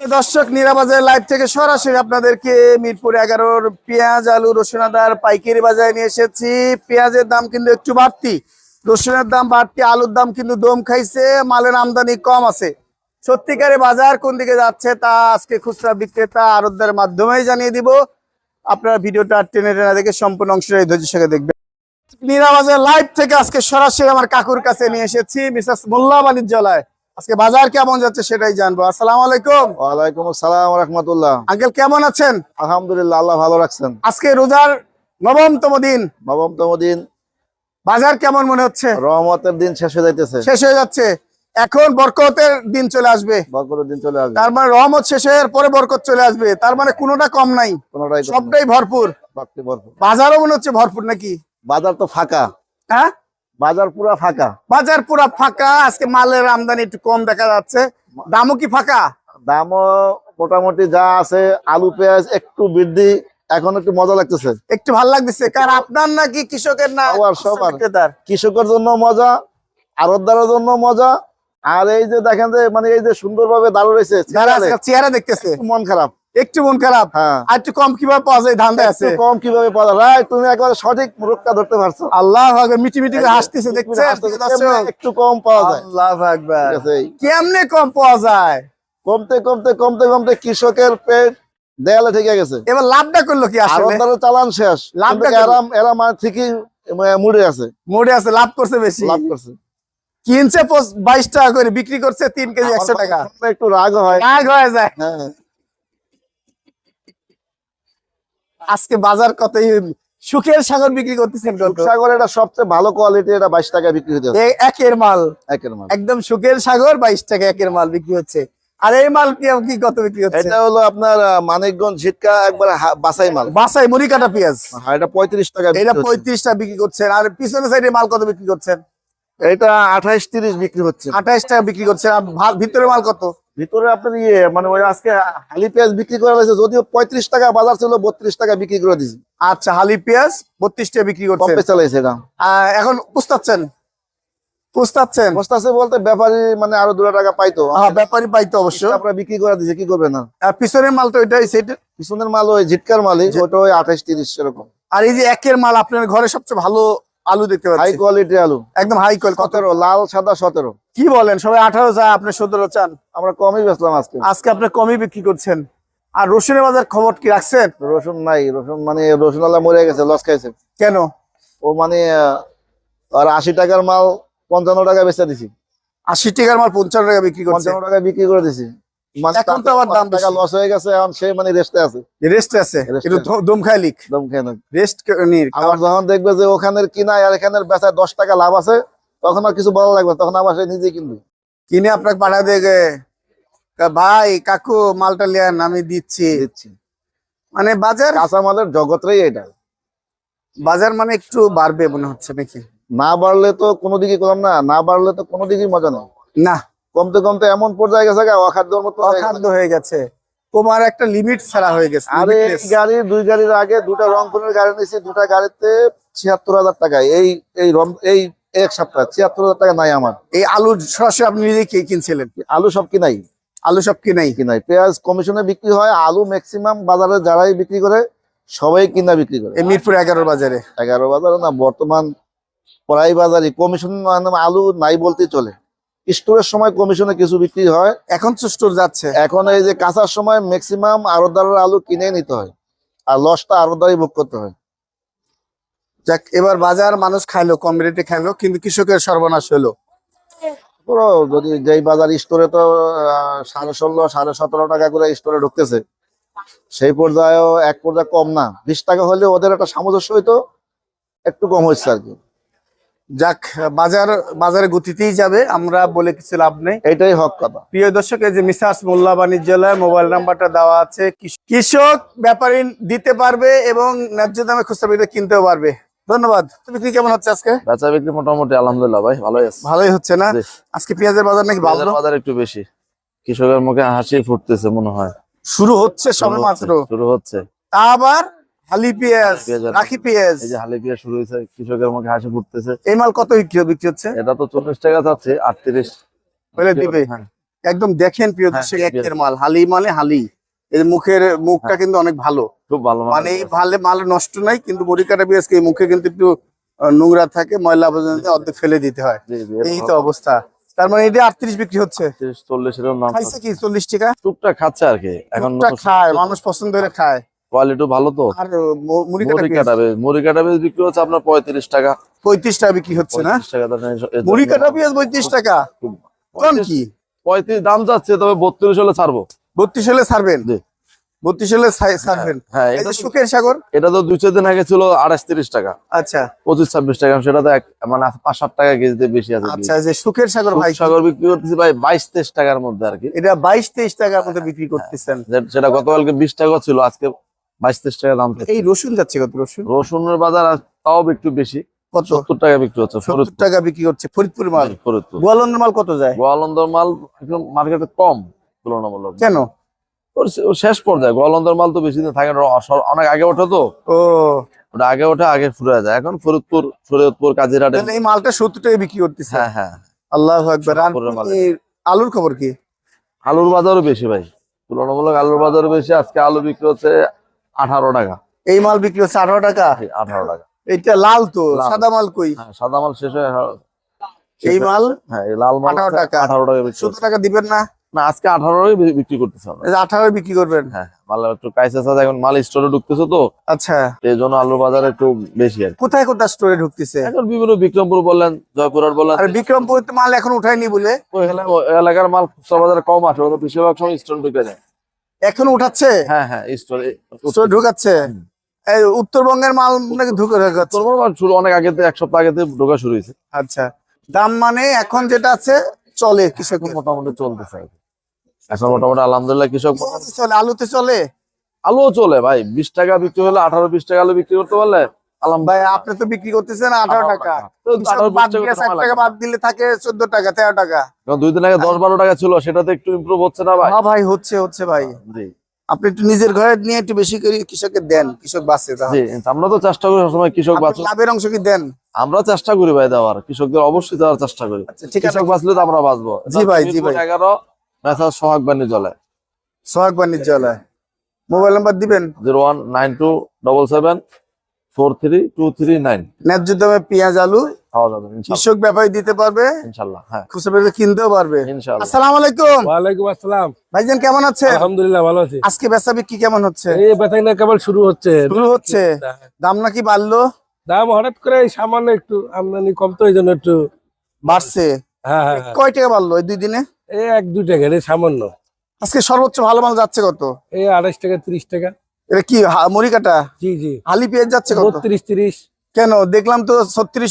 দর্শক নিরাবাজার লাইভ থেকে সরাসরি আপনাদেরকে মিরপুর এগারোর পেঁয়াজ, আলু, রসুন, আদার পাইকারি বাজারে নিয়ে এসেছি। পেঁয়াজের দাম কিন্তু একটু বাড়তি। রসুনের দাম বাড়তি, আলুর দাম কিন্তু দম খাইছে, মালের আমদানি কম আছে। সত্যিকারে বাজার কোন দিকে যাচ্ছে তা আজকে খুচরা বিক্রেতা আরবদের মাধ্যমেই জানিয়ে দিব। আপনারা ভিডিওটা টেনে টেনে দেখে সম্পূর্ণ অংশটা এই ধৈর্যের সঙ্গে দেখবেন। নিরাবাজার লাইভ থেকে আজকে সরাসরি আমার কাকুর কাছে নিয়ে এসেছি, মিসেস মোল্লা বাণিজ্যালয়। আজকে বাজার কেমন যাচ্ছে সেটাই জানব। আসসালামু আলাইকুম। ওয়ালাইকুম আসসালাম রহমতুল্লাহ। আঙ্কেল কেমন আছেন? আলহামদুলিল্লাহ আল্লাহ ভালো রাখছেন। আজকে রোজার নবমতম দিন। নবমতম দিন। বাজার কেমন মনে হচ্ছে? রহমতের দিন শেষ হয়ে যাইতেছে। শেষ হয়ে যাচ্ছে। এখন বরকতের দিন চলে আসবে। বকরের দিন চলে আসবে। তার মানে রহমত শেষ হয়ে পরে বরকত চলে আসবে। তার মানে কোনোটা কম নাই। কোনোটাই সবটাই ভরপুর। ভরপুর। বাজারও মনে হচ্ছে ভরপুর নাকি? বাজার তো ফাঁকা। হ্যাঁ? বাজার পুরা ফাঁকা। বাজার পুরা ফাঁকা আজকে মালের আমদানি একটু কম দেখা যাচ্ছে। দামও কি ফাঁকা? দামও মোটামুটি যা আছে আলু পেঁয়াজ একটু বৃদ্ধি এখন একটু মজা লাগতেছে। একটু ভালো লাগতেছে। কারণ আপনার নাকি কৃষকের না সবার। কৃষকের জন্য মজা আরতদারের জন্য মজা। আর এই যে দেখেন যে মানে এই যে সুন্দরভাবে দাঁড়ো রয়েছে চেহারা দেখতেছে। মন খারাপ। একটু মন খারাপ? হ্যাঁ। আর একটু কম কীভাবে পাওয়া যায়? ধান্দা আছে। কম কীভাবে পাওয়া যায়? তুমি একবার সঠিক রোগটা ধরতে পারছ। আল্লাহ মিটি মিটি হাসতেছে দেখছেন? একটু কম পাওয়া যায়? আল্লাহ আকবার। কেমনে কম পাওয়া যায়? কমতে কমতে কমতে কমতে কৃষকের পেট দেয়ালে থেকে গেছে। এবার লাভটা করল কি আসলে? চালান শেষ। লাভটা কিন্তু কত? এরা এরা মানে ঠিকই মুড়ে আছে। মুড়ে আছে লাভ করছে বেশি। লাভ করছে। কিনছে বাইশ টাকা করে বিক্রি করছে তিন কেজি একশো টাকা। একটু রাগ হয়। রাগ হয়ে যায় হ্যাঁ আজকে বাজার কত? সুখের সাগর বিক্রি করতেছেন সাগর এটা সবচেয়ে ভালো কোয়ালিটি এটা বাইশ টাকা বিক্রি হতে এ- একের মাল। একের মাল। একদম সুখের সাগর বাইশ টাকা একের মাল বিক্রি হচ্ছে। আর এই মাল কি কত বিক্রি হচ্ছে? এটা হলো আপনার মানিকগঞ্জ ঝিটকা একবার বাসাই মাল। বাসাই মুড়ি কাটা পেঁয়াজ। হ্যাঁ, এটা পঁয়ত্রিশ টাকা এটা পঁয়ত্রিশ টাকা বিক্রি করছেন। আর পিছনের সাইডে মাল কত বিক্রি করছেন? এটা আঠাইশ তিরিশ বিক্রি হচ্ছে। আঠাইশ টাকা বিক্রি করছেন। আর ভিতরে মাল কত? ভিতরে আপনার ইয়ে মানে ওই আজকে হালি পেঁয়াজ বিক্রি করা হয়েছে যদিও পঁয়ত্রিশ টাকা বাজার ছিল বত্রিশ টাকা বিক্রি করে দিয়েছি। আচ্ছা হালি পেঁয়াজ বত্রিশ টাকা বিক্রি কমপে চালাইছে এখন পুস্তাচ্ছেন? বলতে ব্যাপারী মানে আরও দু টাকা পাইতো। হ্যাঁ ব্যাপারী পাইতো অবশ্য। আপনারা বিক্রি করে দিছে কি করবে না আর পিছনের মাল তো ওইটাই সেটা পিছনের মাল ওই ঝিটকার মালই ওটা ওই আঠাইশ তিরিশ সেরকম আর এই যে একের মাল আপনার ঘরে সবচেয়ে ভালো আলু দেখতে পাচ্ছি। হাই কোয়ালিটি আলু। একদম হাই কোয়াল কত লাল সাদা সতেরো। কি বলেন সবাই আঠারো চান আপনি সতেরো চান। আমরা কমই বেচলাম আজকে। আজকে আপনি কমই বিক্রি করছেন। আর রসুনের বাজার খবর কি রাখছেন? রসুন নাই রসুন মানে রসুন আল্লাহ মরে গেছে লস খাইছে। কেন? ও মানে আর আশি টাকার মাল পঞ্চান্ন টাকা বেচা দিছি। আশি টাকার মাল পঞ্চান্ন টাকা বিক্রি করছে। পঞ্চান্ন টাকা বিক্রি করে দিছি। এখন তো আবার দাম টাকা লস হয়ে গেছে এখন সে মানে রেস্টে আছে। রেস্ট আছে? Rest একটু আছে। ধ- দম খাই লিক? দম খেয়ে না। রেস্ট আবার যখন দেখবে যে ওখানের কিনা আর এখানের বেচায় দশ টাকা লাভ আছে তখন আর কিছু ভালো লাগবে তখন আবার সে নিজে কিনবে। কিনে আপনাকে পাঠা দেবে ভাই কাকু মালটা লিয়ান আমি দিচ্ছি। দিচ্ছি। মানে বাজার কাঁচামালের জগৎটাই এটা। বাজার মানে একটু বাড়বে মনে হচ্ছে নাকি? না বাড়লে তো কোনো দিকে করলাম না না বাড়লে তো কোনো দিকেই মজা নেই। না। কমতে কমতে এমন পর্যায়ে গেছে গা, অখাদ্যর মতো অখাদ্য হয়ে গেছে। তোমার একটা লিমিট ছাড়া হয়ে গেছে আরে এই limitless। গাড়ি দুই গাড়ির আগে দুটা রংপুরের গাড়ি নিয়েছি দুটা গাড়িতে ছিয়াত্তর হাজার টাকা। এই এই এই এক সপ্তাহ ছিয়াত্তর হাজার টাকা নাই আমার। এই আলু সরাসরি আপনি নিজে কি কিনছিলেন? আলু সব কিনাই। আলু সব কিনাই? কিনাই। পেঁয়াজ কমিশনে বিক্রি হয় আলু ম্যাক্সিমাম বাজারে যারাই বিক্রি করে সবাই কিনা বিক্রি করে। এই মিরপুর এগারো বাজারে? এগারো বাজারে না বর্তমান প্রায় বাজারে কমিশন মানে আলু নাই বলতেই চলে। স্টোরের সময় কমিশনে কিছু বিক্রি হয়। এখন তো স্টোর যাচ্ছে। এখন এই যে কাঁচার সময় ম্যাক্সিমাম আরদারের আলু কিনে নিতে হয়। আর লসটা আরদারই ভোগ করতে হয়। যাক এবার বাজার মানুষ খাইলো কম রেটে খাইলো কিন্তু কৃষকের সর্বনাশ হলো। পুরো যদি যেই বাজার স্টোরে তো সাড়ে ষোলো সাড়ে সতেরো টাকা করে স্টোরে ঢুকতেছে সেই পর্যায়েও এক পর্যায়ে কম না। বিশ টাকা হলে ওদের একটা সামঞ্জস্য হইতো একটু কম হচ্ছে আর কি। যাক বাজার বাজারে গতিতেই যাবে আমরা বলে কিছু লাভ নেই। এটাই হক কথা। প্রিয় দর্শক এই যে মিসাস মোল্লা বাণিজ্যালয় মোবাইল নাম্বারটা দেওয়া আছে। কৃষক ব্যাপারী দিতে পারবে এবং ন্যায্য দামে খুচরা বিক্রেতা কিনতেও পারবে। ধন্যবাদ। বিক্রি কেমন হচ্ছে আজকে? বেচা বিক্রি মোটামুটি আলহামদুলিল্লাহ ভাই ভালোই আছে। ভালোই হচ্ছে না? আজকে পেঁয়াজের বাজার নাকি ভালো? বাজার একটু বেশি। কৃষকের মুখে হাসি ফুটতেছে মনে হয়। শুরু হচ্ছে সবে মাত্র। শুরু হচ্ছে। আবার হালি পেঁয়াজ রাখি পেঁয়াজ। এই যে হালি পিয়া শুরু হয়েছে কৃষকের মুখে হাসি ফুটতেছে। এই মাল কত বিক্রি হচ্ছে? এটা তো চল্লিশ টাকা যাচ্ছে আটত্রিশ। বলে দিবে হ্যাঁ। একদম দেখেন প্রিয় হ্যাঁ, দর্শক একের মাল। হালি মানে হালি। এই মুখের মুখটা কিন্তু অনেক ভালো। খুব ভালো। মানে ভালে মাল নষ্ট নাই কিন্তু মুড়ি কাটা পেঁয়াজকে মুখে কিন্তু একটু নোংরা থাকে ময়লা আবর্জনা অর্ধেক ফেলে দিতে হয়। এই তো অবস্থা। তার মানে এটা আটত্রিশ বিক্রি হচ্ছে। 30, 40 এরকম নাম খাইছে কি? চল্লিশ টাকা? টুকটাক খাচ্ছে আর কি। এখন খায় মানুষ পছন্দ করে খায়। কোয়ালিটি ভালো তো? আর মুড়ি কাটা মুড়ি কাটা বেশ মুড়ি কাটা বেশ বিক্রি হচ্ছে আপনার পঁয়ত্রিশ টাকা। পঁয়ত্রিশ টাকা বিক্রি হচ্ছে না? 35 টাকা দাম এই- এই- মুড়ি কাটা পেঁয়াজ পঁয়ত্রিশ টাকা? কম কি? পঁয়ত্রিশ দাম যাচ্ছে তবে বত্রিশ হলে ছাড়বো। বত্রিশ হলে ছাড়বেন। বত্রিশ হলে ছাড়বেন? হ্যাঁ এই এটা সুখের সাগর? এটা তো দুই চার দিন আগে ছিল আড়াইশ তিরিশ টাকা। আচ্ছা। পঁচিশ ছাব্বিশ টাকা সেটা তো মানে পাঁচ সাত টাকা কেজিতে বেশি আছে। আচ্ছা এই যে সুখের সাগর ভাই সাগর বিক্রি করতেছি ভাই বাইশ তেইশ টাকার মধ্যে আর কি। এটা বাইশ তেইশ টাকার মধ্যে বিক্রি করতেছেন। সেটা গতকালকে বিশ টাকা ছিল আজকে বাইশ তেইশ টাকা দাম থেকে এই রসুন যাচ্ছে কত? রসুন? রসুনের বাজার তাও একটু বেশি। কত? সত্তর টাকা বিক্রি হচ্ছে সত্তর টাকা বিক্রি করছে ফরিদপুর মাল। ফরিদপুর। গোয়ালন্দের মাল কত যায়? গোয়ালন্দর মাল একদম মার্কেটে কম তুলনামূলক। কেন? শেষ পর্যায়ে গোয়ালন্দর মাল তো বেশি দিন থাকে অনেক আগে ওঠে তো। ও। ওটা আগে ওঠে আগে ফুরে যায়। এখন ফরিদপুর ফরিদপুর কাজিরাটে এই মালটা সত্তর টাকা বিক্রি করতেছে। হ্যাঁ হ্যাঁ। আল্লাহ একবার আলুর খবর কি? আলুর বাজারও বেশি ভাই। তুলনামূলক আলুর বাজারও বেশি। আজকে আলু বিক্রি হচ্ছে আঠারো টাকা। এই মাল বিক্রি হচ্ছে আঠারো টাকা? আঠারো টাকা। এটা লাল তো সাদা মাল কই? হ্যাঁ সাদা মাল শেষ হয়ে এই মাল? হ্যাঁ লাল মাল 18 টাকা। আঠারো টাকা সত্তর টাকা দিবেন না? না আজকে আঠারো বিক্রি করতেছে আঠারো করবেন? হ্যাঁ মাল একটু ক্রাইসিস আছে এখন মাল স্টোরে ঢুকতেছে তো। আচ্ছা। এই জন্য আলুর বাজার একটু বেশি আর কোথায় কোথায় স্টোরে ঢুকতেছে? এখন বিভিন্ন বিক্রমপুর বললেন জয়পুরহাট বললেন আর বিক্রমপুর তো মাল এখন উঠায়নি বলে। ওই এলাকার মাল খুচরা বাজারে কম আসে বেশিরভাগ সময় স্টোর ঢুকে যায়। এখন উঠাচ্ছে? হ্যাঁ হ্যাঁ স্টোরে স্টোরে ঢুকাচ্ছে? এই উত্তরবঙ্গের মাল নাকি ঢুকে ঢুকাচ্ছে শুরু অনেক আগে এক সপ্তাহ আগে ঢোকা শুরু হয়েছে। আচ্ছা দাম মানে এখন যেটা আছে চলে কৃষক। মোটামুটি চলতে চাই এখন মোটামুটি আলহামদুলিল্লাহ কৃষক চলে আলুতে চলে? আলুও চলে ভাই বিশ টাকা বিক্রি হলে আঠারো বিশ টাকা আলু বিক্রি করতে পারলে আলহাম ভাই আপনি তো বিক্রি করতেছেন আঠারো টাকা। তো কৃষক 18 বাদ 20 টাকা। বাদ দিলে থাকে চোদ্দ টাকা তেরো টাকা। দুই দিন আগে দশ বারো টাকা ছিল সেটাতে একটু ইমপ্রুভ হচ্ছে না ভাই? হ্যাঁ ভাই হচ্ছে হচ্ছে ভাই। আপনি একটু নিজের ঘরে নিয়ে একটু বেশি করে দেন কৃষক বাঁচে আমরা তো চেষ্টা করি সবসময় কৃষক আপনি লাভের অংশ কি দেন? আমরা চেষ্টা করি ভাই দেওয়ার কৃষকদের অবশ্যই দেওয়ার চেষ্টা করি। আচ্ছা কৃষক বাঁচলে তো আমরা বাঁচবো। জি ভাই, জি ভাই। এগারো মেসাজ সোহাগ বাণী জলে। সোহাগ বাণিজ্যালয় মোবাইল নাম্বার দিবেন? Zero one nine two double seven four three two three nine. ন্যায্য দামে পেঁয়াজ আলু। পাওয়া যাবে কৃষক ব্যাপারী দিতে পারবে ইনশাল্লাহ হ্যাঁ। খুচরা কিনতেও পারবে। ইনশাল্লাহ। আসসালামু আলাইকুম। ওয়ালাইকুম আসসালাম। ভাইজান কেমন আছেন আলহামদুলিল্লাহ ভালো আছি। আজকে বেচা বিক্রি কেমন হচ্ছে? এই বেতাইনা কেবল শুরু হচ্ছে। শুরু হচ্ছে। দাম নাকি বাড়লো? দাম হঠাৎ করে এই সামান্য একটু আমদানি কম তো এই জন্য একটু বাড়ছে। হ্যাঁ হ্যাঁ হ্যাঁ। কয় টাকা বাড়লো এই দুই দিনে? এই এক দুই টাকা এই সামান্য। আজকে সর্বোচ্চ ভালো মাল যাচ্ছে কত? এই আড়াইশ টাকা তিরিশ টাকা। এটা কি হা- মুড়ি কাটা? জি জি। হালি পেঁয়াজ যাচ্ছে কত? বত্রিশ তিরিশ। কেন? দেখলাম তো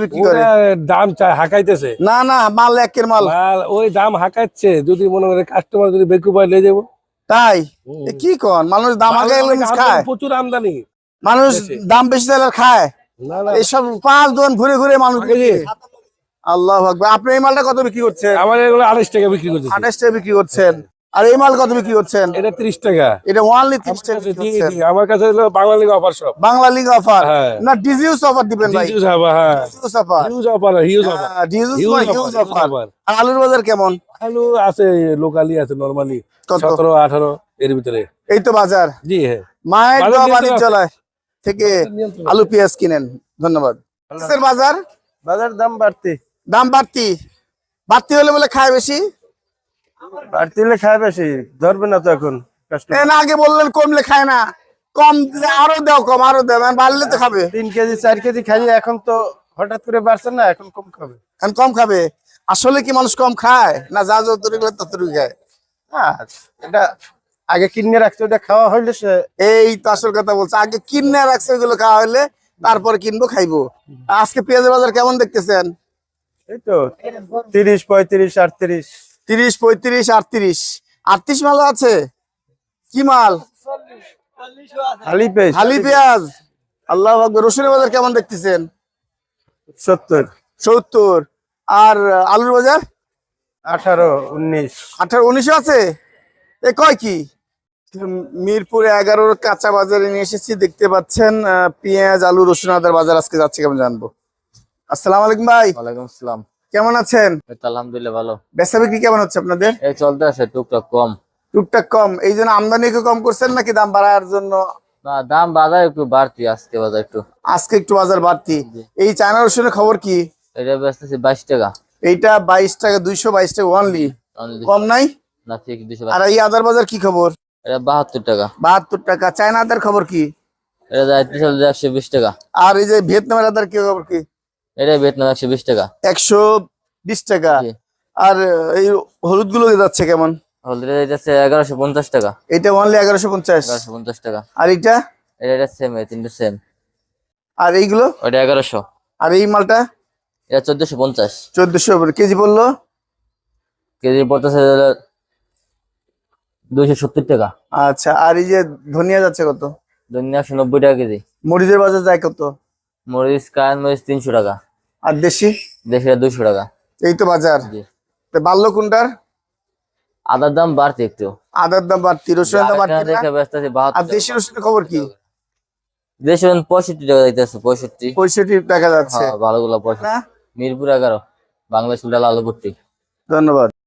বিক্রি করে। দাম হাঁকাইতেছে। না না মাল একের মাল। মাল ওই দাম হাঁকাচ্ছে। যদি মনে করে কাস্টমার যদি বেকু পায় নিয়ে যাব। তাই? কি কন? মানুষ দাম আগে খায়। প্রচুর আমদানি। মানুষ দাম বেশি দিলে আর খায়। না না। এইসব পাঁচ দোকান ঘুরে ঘুরে মানুষ। আল্লাহ আপনি এই মালটা কত বিক্রি করছেন? আমার এগুলো আড়াইশ টাকা বিক্রি করতেছে। আঠাশ টাকা বিক্রি করছেন। আর এই মাল কত বিক্রি করছেন? এটা তিরিশ টাকা। এটা ওয়ানলি তিরিশ আমার টাকা জি, জি, আমার কাছে হলো বাংলা লিগ অফার সব। বাংলা লিগ অফার হ্যাঁ। না ডিজিউস অফার দিবেন ভাই। হিউজ অফার হ্যাঁ। ডিজিউস offer huge offer huge offer ডিজিউস huge huge offer আর আলুর বাজার কেমন? আলু আছে লোকালি আছে নরমালি কত? সতেরো আঠারো এর ভিতরে। এই তো বাজার। জি হ্যাঁ। মায়ের দোয়া নিয়ন্ত্রণ বাণিজ্যালয় থেকে আলু পেঁয়াজ কিনেন। ধন্যবাদ। কিসের বাজার? বাজার দাম বাড়তি। দাম বাড়তি। বাড়তি হলে বলে খায় বেশি? বাড়তি হলে খায় বেশি ধরবে না তো এখন আগে বললেন কমলে খায় না। কম আরও দাও কম আরও দাও মানে বাড়লে তো খাবে। তিন কেজি চার কেজি খাই এখন তো হঠাৎ করে বাড়ছে না এখন কম খাবে। এখন কম খাবে। আসলে কি মানুষ কম খায়? না যা ততটুকু খায়। হ্যাঁ এটা আগে কিনে রাখছে ওটা খাওয়া হইলে সে এই তো আসল কথা বলছে। আগে কিনে রাখছে ওইগুলো খাওয়া হলে তারপরে কিনবো খাইবো। আজকে পেঁয়াজের বাজার কেমন দেখতেছেন? এই তো তিরিশ পঁয়ত্রিশ আটত্রিশ। তিরিশ পঁয়ত্রিশ আটত্রিশ। আটত্রিশ মাল আছে? কি মাল? হালি পেঁয়াজ। হালি পেঁয়াজ। আল্লাহ আকবর। রসুনের বাজার কেমন দেখতেছেন? সত্তর। সত্তর। আর আলুর বাজার? আঠারো উনিশ। আঠারো উনিশও আছে? এ কয় কি? মিরপুর এগারোর কাঁচা বাজারে নিয়ে এসেছি। দেখতে পাচ্ছেন পেঁয়াজ আলু রসুন আদার বাজার। আজকে যাচ্ছে কেমন জানব? আসসালামু আলাইকুম ভাই। ওয়ালাইকুম আসসালাম। কেমন আছেন? আলহামদুলিল্লাহ ভালো। বেচা বিক্রি কেমন হচ্ছে আপনাদের? এই চলতে আছে টুকটাক কম। টুকটাক কম। এই জন্য আমদানি একটু কম করছেন নাকি দাম বাড়ার জন্য? না দাম বাজার একটু বাড়তি আজকে বাজার একটু। আজকে একটু বাজার বাড়তি। এই চায়না রসুনের খবর কি? এটা বেচতেছি বাইশ টাকা। এইটা বাইশ টাকা দুইশো বাইশ টাকা অনলি কম নাই? না ঠিক আর এই আদার বাজার কি খবর? এটা বাহাত্তর টাকা। বাহাত্তর টাকা। চায়না আদার খবর কি? এটা একশো বিশ টাকা। আর এই যে ভিয়েতনামের আদার কি খবর কি? এটা ভিয়েতনাম একশো বিশ টাকা। একশো বিশ টাকা। আর এই হলুদগুলো যাচ্ছে কেমন? যাইতেছে এগারোশো পঞ্চাশ টাকা। এটা অনলি এগারোশো পঞ্চাশ। এগারোশো পঞ্চাশ টাকা। আর এটা? এটা সেম এই তিনটে সেম আর এইগুলো? এগারোশো। আর এই মালটা? এটা চোদ্দশো পঞ্চাশ। চোদ্দশো কেজি পড়ল? কেজি দুইশো সত্তর টাকা। আচ্ছা আর এই যে ধনিয়া যাচ্ছে কত? একশো নব্বই টাকা কেজি। মরিচের বাজার যায় কত? মরিচ কায়ন মরিচ তিনশো টাকা। আর দেশি? দেশিটা দুশো টাকা। এই তো বাজার। তো কোনটার? আদার দাম বাড়তি একটু। আদার দাম বাড়তি রসুনের দাম বাড়তি না? দেখে ব্যস্ত আছে আর দেশি রসুনের খবর কি? দেশে পঁয়ষট্টি টাকা দিতেছে পঁয়ষট্টি। পঁয়ষট্টি টাকা যাচ্ছে। হ্যাঁ ভালো পঁয়ষট্টি। মিরপুর এগারো বাংলাদেশ ধন্যবাদ।